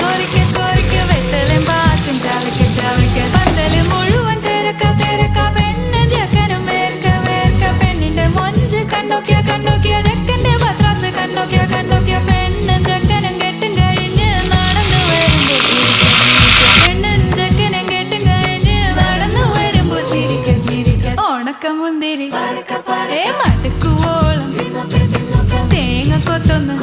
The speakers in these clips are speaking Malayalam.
കൊറിക്ക് കൊറിക്ക് വെത്തലും പാത്തും ചവയ്ക്ക മുഴുവൻ തിരക്ക തിരക്ക. പെണ്ണ് ജക്കനും വേർക്ക പെണ്ണിന്റെ മൊഞ്ച് കണ്ണോക്കിയ കണ്ണോക്കിയ. ജക്കന്റെ പത്രാസ് കണ്ണോക്കിയ കണ്ണോക്കിയ. പെണ്ണും ജക്കനും കെട്ടും കഴിഞ്ഞ് നടന്നു വരുമ്പോ പെണ്ണും ജക്കനും കെട്ടും കഴിഞ്ഞ് നടന്നു വരുമ്പോ ചിരിക്ക ചിരിക്ക. ഓണക്ക മുന്തിരി ഏ മടുക്കുവോളം. തേങ്ങ കൊത്തൊന്ന്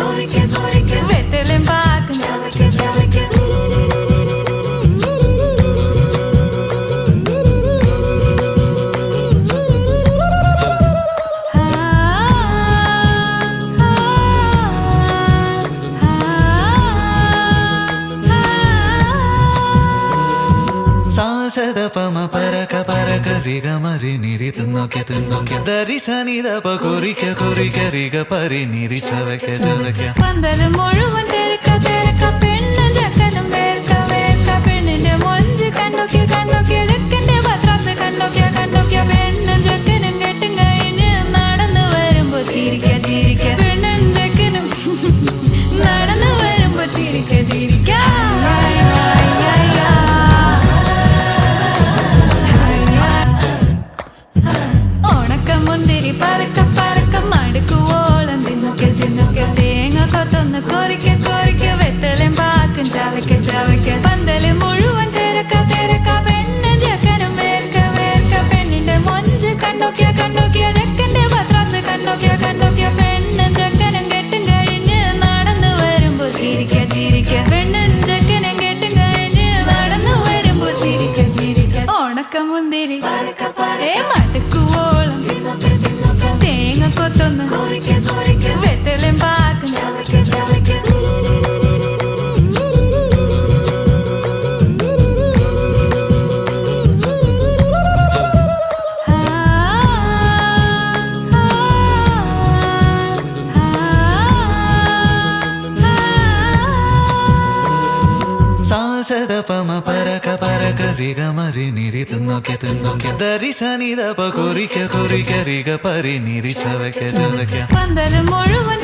പമ പരക പരക റിഗ മരി നിരി തിന്നൊക്കെ തിന്നൊക്കെ ദരി സനി കുറിക്ക കൊറിക്ക റിഗ പരി നിരി ചവക്ക ചവക്ക പന്തൽ മുഴുവൻ തിരക്ക തിരക്ക പെണ്ണും ചക്കനും വേർക്ക വേർക്ക പെണ്ണിന്റെ മൊഞ്ച് കണ്ണൊക്കെ കണ്ണൊക്കെ ചെക്കന്റെ പത്രാസ് കണ്ണൊക്കെ കണ്ണൊക്കെ പെണ്ണും ചക്കനും കെട്ടും കഴിഞ്ഞ് നടന്നു വരുമ്പോ ചിരിക്ക ചിരിക്ക. പെണ്ണും ചക്കനും നടന്നു വരുമ്പോ ചിരിക്ക ചിരിക്ക. ചവയ്ക്ക ചവയ്ക്ക. പന്തൽ മുഴുവൻ തിരക്ക തിരക്ക. പെണ്ണ് ജക്കനും വേർക്ക വേർക്ക. പെണ്ണിന്റെ മൊഞ്ച് കണ്ണോക്കിയ കണ്ണോക്കിയ ജക്കന്റെ പത്രാസ് കണ്ണോക്കിയ കണ്ണോക്കിയ പെണ്ണ് ജക്കനും കെട്ടും കഴിഞ്ഞ് നടന്നു വരുമ്പോ ചിരിക്ക ചിരിക്ക. പെണ്ണും ജക്കനും കെട്ടും കഴിഞ്ഞ് നടന്നു വരുമ്പോ ചിരിക്ക ചിരിക്ക. ഏ മടുക്കുവോളം. സാസത പമ പരക പരക പന്തൽ മുഴുവൻ